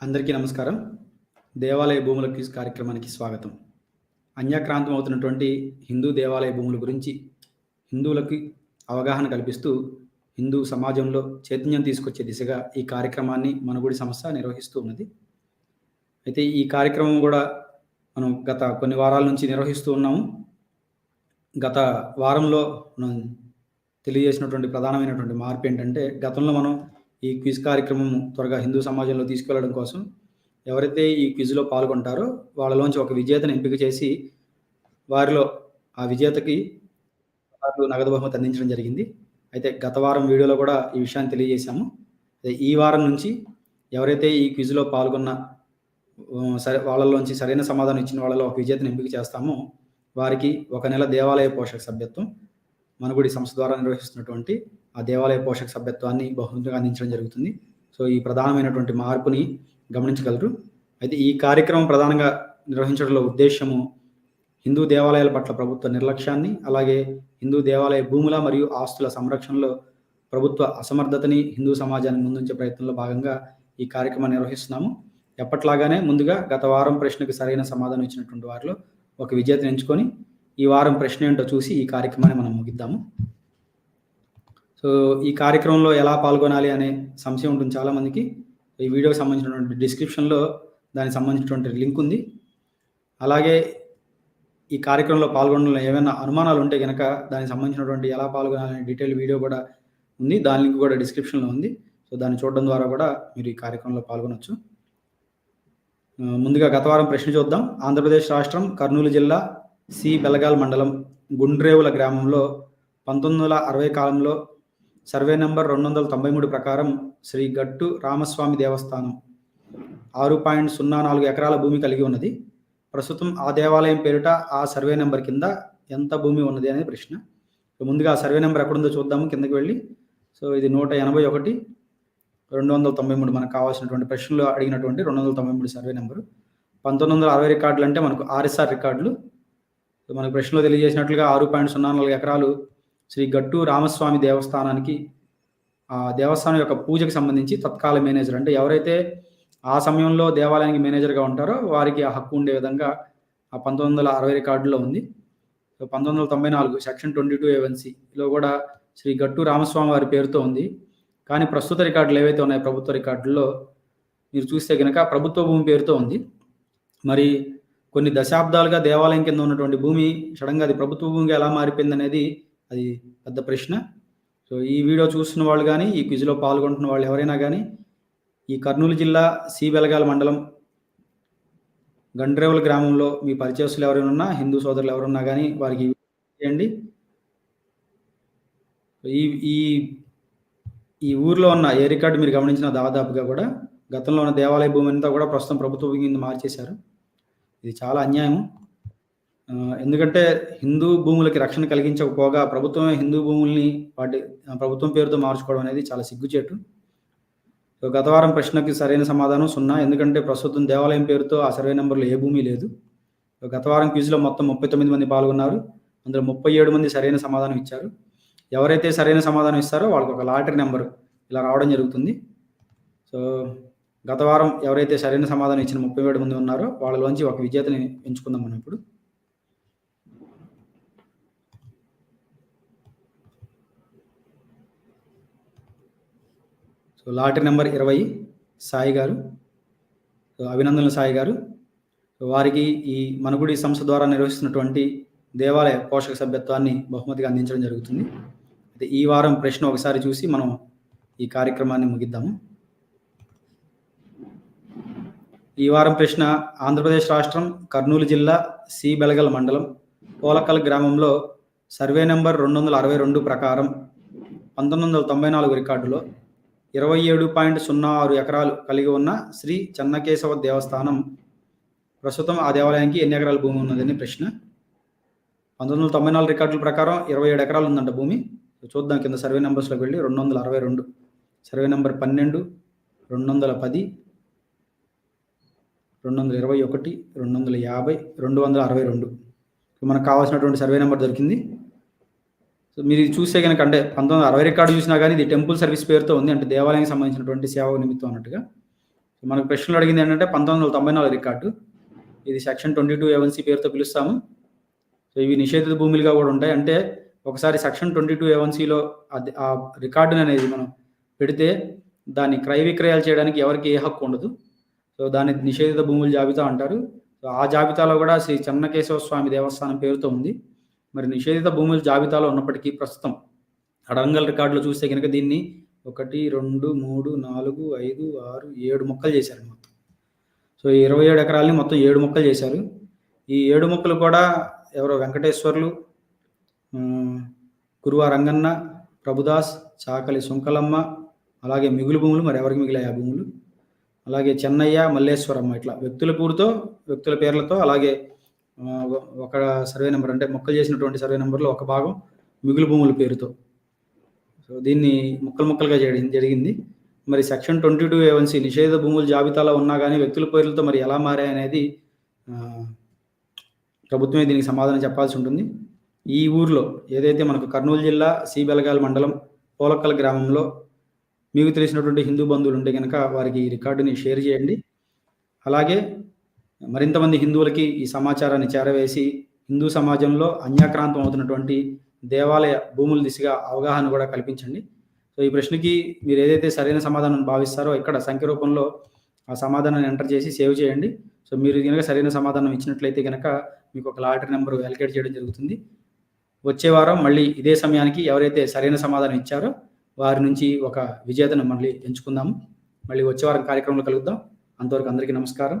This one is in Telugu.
అందరికీ నమస్కారం. దేవాలయ భూముల క్విజ్ కార్యక్రమానికి స్వాగతం. అన్యాక్రాంతం అవుతున్నటువంటి హిందూ దేవాలయ భూముల గురించి హిందువులకి అవగాహన కల్పిస్తూ హిందూ సమాజంలో చైతన్యం తీసుకొచ్చే దిశగా ఈ కార్యక్రమాన్ని మనగుడి సంస్థ నిర్వహిస్తూ ఉన్నది. అయితే ఈ కార్యక్రమం కూడా మనం గత కొన్ని వారాల నుంచి నిర్వహిస్తూ ఉన్నాము. గత వారంలో మనం తెలియజేసినటువంటి ప్రధానమైనటువంటి మార్పు ఏంటంటే గతంలో మనం ఈ క్విజ్ కార్యక్రమం త్వరగా హిందూ సమాజంలో తీసుకెళ్ళడం కోసం ఎవరైతే ఈ క్విజ్లో పాల్గొంటారో వాళ్ళలోంచి ఒక విజేతను ఎంపిక చేసి వారిలో ఆ విజేతకి వారు నగదు బహుమతి అందించడం జరిగింది. అయితే గత వారం వీడియోలో కూడా ఈ విషయాన్ని తెలియజేశాము. ఈ వారం నుంచి ఎవరైతే ఈ క్విజ్లో పాల్గొన్న సరే వాళ్ళలోంచి సరైన సమాధానం ఇచ్చిన వాళ్ళలో ఒక విజేతను ఎంపిక చేస్తామో వారికి ఒక నెల దేవాలయ పోషక సభ్యత్వం మనగుడి సంస్థ ద్వారా నిర్వహిస్తున్నటువంటి ఆ దేవాలయ పోషక సభ్యత్వాన్ని బహుమతిగా అందించడం జరుగుతుంది. సో ఈ ప్రధానమైనటువంటి మార్పుని గమనించగలరు. అయితే ఈ కార్యక్రమం ప్రధానంగా నిర్వహించడంలో ఉద్దేశము హిందూ దేవాలయాల పట్ల ప్రభుత్వ నిర్లక్ష్యాన్ని అలాగే హిందూ దేవాలయ భూముల మరియు ఆస్తుల సంరక్షణలో ప్రభుత్వ అసమర్థతని హిందూ సమాజాన్ని ముందుంచే ప్రయత్నంలో భాగంగా ఈ కార్యక్రమాన్ని నిర్వహిస్తున్నాము. ఎప్పట్లాగానే ముందుగా గత వారం ప్రశ్నకు సరైన సమాధానం ఇచ్చినటువంటి వారిలో ఒక విజేతను ఎంచుకొని ఈ వారం ప్రశ్న ఏంటో చూసి ఈ కార్యక్రమాన్ని మనం ముగిద్దాము. సో ఈ కార్యక్రమంలో ఎలా పాల్గొనాలి అనే సంశయం ఉంటుంది చాలామందికి. ఈ వీడియోకి సంబంధించినటువంటి డిస్క్రిప్షన్లో దానికి సంబంధించినటువంటి లింక్ ఉంది. అలాగే ఈ కార్యక్రమంలో పాల్గొనడంలో ఏమైనా అనుమానాలు ఉంటే కనుక దానికి సంబంధించినటువంటి ఎలా పాల్గొనాలనే డీటెయిల్ వీడియో కూడా ఉంది. దాని లింక్ కూడా డిస్క్రిప్షన్లో ఉంది. సో దాన్ని చూడడం ద్వారా కూడా మీరు ఈ కార్యక్రమంలో పాల్గొనవచ్చు ముందుగా గత వారం ప్రశ్న చూద్దాం. ఆంధ్రప్రదేశ్ రాష్ట్రం కర్నూలు జిల్లా సి. బెలగాల్ మండలం గుండ్రేవుల గ్రామంలో పంతొమ్మిది వందల అరవై కాలంలో సర్వే నంబర్ రెండు వందల తొంభై మూడు ప్రకారం శ్రీ గట్టు రామస్వామి దేవస్థానం ఆరు పాయింట్ సున్నా నాలుగు ఎకరాల భూమి కలిగి ఉన్నది. ప్రస్తుతం ఆ దేవాలయం పేరిట ఆ సర్వే నెంబర్ కింద ఎంత భూమి ఉన్నది అనేది ప్రశ్న. ముందుగా ఆ సర్వే నెంబర్ ఎక్కడుందో చూద్దాము కిందకి వెళ్ళి. సో ఇది నూట ఎనభై ఒకటి రెండు వందల తొంభై మూడు మనకు కావాల్సినటువంటి ప్రశ్నలు అడిగినటువంటి రెండు వందల తొంభై మూడు సర్వే నెంబరు. పంతొమ్మిది వందల అరవై రికార్డులు అంటే మనకు ఆర్ఎస్ఆర్ రికార్డులు. మనకు ప్రశ్నలో తెలియజేసినట్లుగా ఆరు పాయింట్ సున్నా నాలుగు ఎకరాలు శ్రీ గట్టు రామస్వామి దేవస్థానానికి ఆ దేవస్థానం యొక్క పూజకు సంబంధించి తత్కాల మేనేజర్. అంటే ఎవరైతే ఆ సమయంలో దేవాలయానికి మేనేజర్గా ఉంటారో వారికి ఆ హక్కు ఉండే విధంగా ఆ పంతొమ్మిది వందల అరవై రికార్డులో ఉంది. సో పంతొమ్మిది వందల తొంభై నాలుగు సెక్షన్ ట్వంటీ టూ ఏవన్సీలో కూడా శ్రీ గట్టు రామస్వామి వారి పేరుతో ఉంది. కానీ ప్రస్తుత రికార్డులు ఏవైతే ఉన్నాయో ప్రభుత్వ రికార్డుల్లో మీరు చూస్తే కనుక ప్రభుత్వ భూమి పేరుతో ఉంది. మరి కొన్ని దశాబ్దాలుగా దేవాలయం కింద ఉన్నటువంటి భూమి సడన్గా అది ప్రభుత్వ భూమిగా ఎలా మారిపోయింది అనేది అది పెద్ద ప్రశ్న. సో ఈ వీడియో చూస్తున్న వాళ్ళు కానీ ఈ క్విజ్లో పాల్గొంటున్న వాళ్ళు ఎవరైనా కానీ ఈ కర్నూలు జిల్లా సి బెలగాల మండలం గండ్రేవుల గ్రామంలో మీ పరిచయస్తులు ఎవరైనా ఉన్నా హిందూ సోదరులు ఎవరున్నా కానీ వారికి చేయండి. ఈ ఈ ఈ ఊర్లో ఉన్న ఏ రికార్డు మీరు గమనించిన దాదాపుగా కూడా గతంలో ఉన్న దేవాలయ భూమి అంతా కూడా ప్రస్తుతం ప్రభుత్వం కింద మార్చేశారు. ఇది చాలా అన్యాయం ఎందుకంటే హిందూ భూములకి రక్షణ కలిగించకపోగా ప్రభుత్వమే హిందూ భూముల్ని వాటి ప్రభుత్వం పేరుతో మార్చుకోవడం అనేది చాలా సిగ్గుచేటు. గత వారం ప్రశ్నకి సరైన సమాధానం సున్నా. ఎందుకంటే ప్రస్తుతం దేవాలయం పేరుతో ఆ సర్వే నెంబర్లో ఏ భూమి లేదు. గత వారం క్విజ్లో మొత్తం ముప్పై తొమ్మిది మంది పాల్గొన్నారు. అందులో ముప్పై ఏడు మంది సరైన సమాధానం ఇచ్చారు. ఎవరైతే సరైన సమాధానం ఇస్తారో వాళ్ళకి ఒక లాటరీ నెంబర్ ఇలా రావడం జరుగుతుంది. సో గత వారం ఎవరైతే సరైన సమాధానం ఇచ్చిన ముప్పై ఏడు మంది ఉన్నారో వాళ్ళలోంచి ఒక విజేతని ఎంచుకుందాం మనం ఇప్పుడు. సో లాటరీ నెంబర్ ఇరవై సాయి గారు. అభినందనలు సాయి గారు. వారికి ఈ మనగుడి సంస్థ ద్వారా నిర్వహిస్తున్నటువంటి దేవాలయ పోషక సభ్యత్వాన్ని బహుమతిగా అందించడం జరుగుతుంది. అయితే ఈ వారం ప్రశ్న ఒకసారి చూసి మనం ఈ కార్యక్రమాన్ని ముగిద్దాము. ఈ వారం ప్రశ్న ఆంధ్రప్రదేశ్ రాష్ట్రం కర్నూలు జిల్లా సి బెలగల్ మండలం పోలకల్ గ్రామంలో సర్వే నెంబర్ రెండు వందల అరవై రెండు ప్రకారం పంతొమ్మిది వందల తొంభై నాలుగు రికార్డులో ఇరవై ఏడు పాయింట్ సున్నా ఆరు ఎకరాలు కలిగి ఉన్న శ్రీ చెన్నకేశవ దేవస్థానం. ప్రస్తుతం ఆ దేవాలయానికి ఎన్ని ఎకరాల భూమి ఉన్నదని ప్రశ్న. పంతొమ్మిది వందల తొంభై నాలుగు రికార్డుల ప్రకారం ఇరవై ఏడు ఎకరాలు ఉందంట భూమి. చూద్దాం కింద సర్వే నెంబర్స్లోకి వెళ్ళి రెండు వందల అరవై రెండు. సర్వే నెంబర్ పన్నెండు రెండు వందల పది రెండు వందల ఇరవై ఒకటి రెండు వందల యాభై రెండు వందల అరవై రెండు. మనకు కావాల్సినటువంటి సర్వే నెంబర్ దొరికింది. సో మీరు ఇది చూస్తే కనుక అంటే పంతొమ్మిది వందల అరవై రికార్డు చూసినా కానీ ఇది టెంపుల్ సర్వీస్ పేరుతో ఉంది. అంటే దేవాలయానికి సంబంధించినటువంటి సేవ నిమిత్తం అన్నట్టుగా. మనకు ప్రశ్నలు అడిగింది ఏంటంటే పంతొమ్మిది వందల తొంభై నాలుగు రికార్డు. ఇది సెక్షన్ ట్వంటీ టూ ఏవన్సీ పేరుతో పిలుస్తాము. సో ఇవి నిషేధిత భూములుగా కూడా ఉంటాయి. అంటే ఒకసారి సెక్షన్ ట్వంటీ టూ ఏవన్సీలో అది ఆ రికార్డుని అనేది మనం పెడితే దాన్ని క్రయ విక్రయాలు చేయడానికి ఎవరికి ఏ హక్కు ఉండదు. సో దాన్ని నిషేధిత భూముల జాబితా అంటారు. సో ఆ జాబితాలో కూడా శ్రీ చెన్నకేశవ స్వామి దేవస్థానం పేరుతో ఉంది. మరి నిషేధిత భూముల జాబితాలో ఉన్నప్పటికీ ప్రస్తుతం అడంగల్ రికార్డులో చూస్తే కనుక దీన్ని ఒకటి రెండు మూడు నాలుగు ఐదు ఆరు ఏడు మొక్కలు చేశారు మొత్తం. సో ఇరవై ఏడు ఎకరాలని మొత్తం ఏడు మొక్కలు చేశారు. ఈ ఏడు మొక్కలు కూడా ఎవరో వెంకటేశ్వర్లు గురువ రంగన్న ప్రభుదాస్ చాకలి సుంకలమ్మ అలాగే మిగులు భూములు మరి ఎవరికి మిగిలాయి ఆ భూములు? అలాగే చెన్నయ్య మల్లేశ్వరమ్మ ఇట్లా వ్యక్తుల పేరుతో వ్యక్తుల పేర్లతో అలాగే ఒక- సర్వే నెంబర్ అంటే మొక్కలు చేసినటువంటి సర్వే నెంబర్లో ఒక భాగం మిగులు భూముల పేరుతో. సో దీన్ని ముక్కలు ముక్కలుగా చేయడం జరిగింది. మరి సెక్షన్ ట్వంటీ టూ ఏవన్సీ నిషేధ భూముల జాబితాలో ఉన్నా కానీ వ్యక్తుల పేర్లతో మరి ఎలా మారాయనేది ప్రభుత్వమే దీనికి సమాధానం చెప్పాల్సి ఉంటుంది. ఈ ఊర్లో ఏదైతే మనకు కర్నూలు జిల్లా సిబెలగాల మండలం పోలక్కల్ గ్రామంలో మీకు తెలిసినటువంటి హిందూ బంధువులు ఉంటే కనుక వారికి ఈ రికార్డుని షేర్ చేయండి. అలాగే మరింతమంది హిందువులకి ఈ సమాచారాన్ని చేరవేసి హిందూ సమాజంలో అన్యాక్రాంతం అవుతున్నటువంటి దేవాలయ భూముల దిశగా అవగాహన కూడా కల్పించండి. సో ఈ ప్రశ్నకి మీరు ఏదైతే సరైన సమాధానం భావిస్తారో ఇక్కడ సంఖ్య రూపంలో ఆ సమాధానాన్ని ఎంటర్ చేసి సేవ్ చేయండి. సో మీరు కనుక సరైన సమాధానం ఇచ్చినట్లయితే కనుక మీకు ఒక లాటరీ నెంబర్ అలికేట్ చేయడం జరుగుతుంది. వచ్చే వారం మళ్ళీ ఇదే సమయానికి ఎవరైతే సరైన సమాధానం ఇచ్చారో వారి నుంచి ఒక విజేతను మళ్ళీ ఎంచుకుందాము. మళ్ళీ వచ్చే వారం కార్యక్రమంలో కలుగుదాం అంతవరకు అందరికీ నమస్కారం.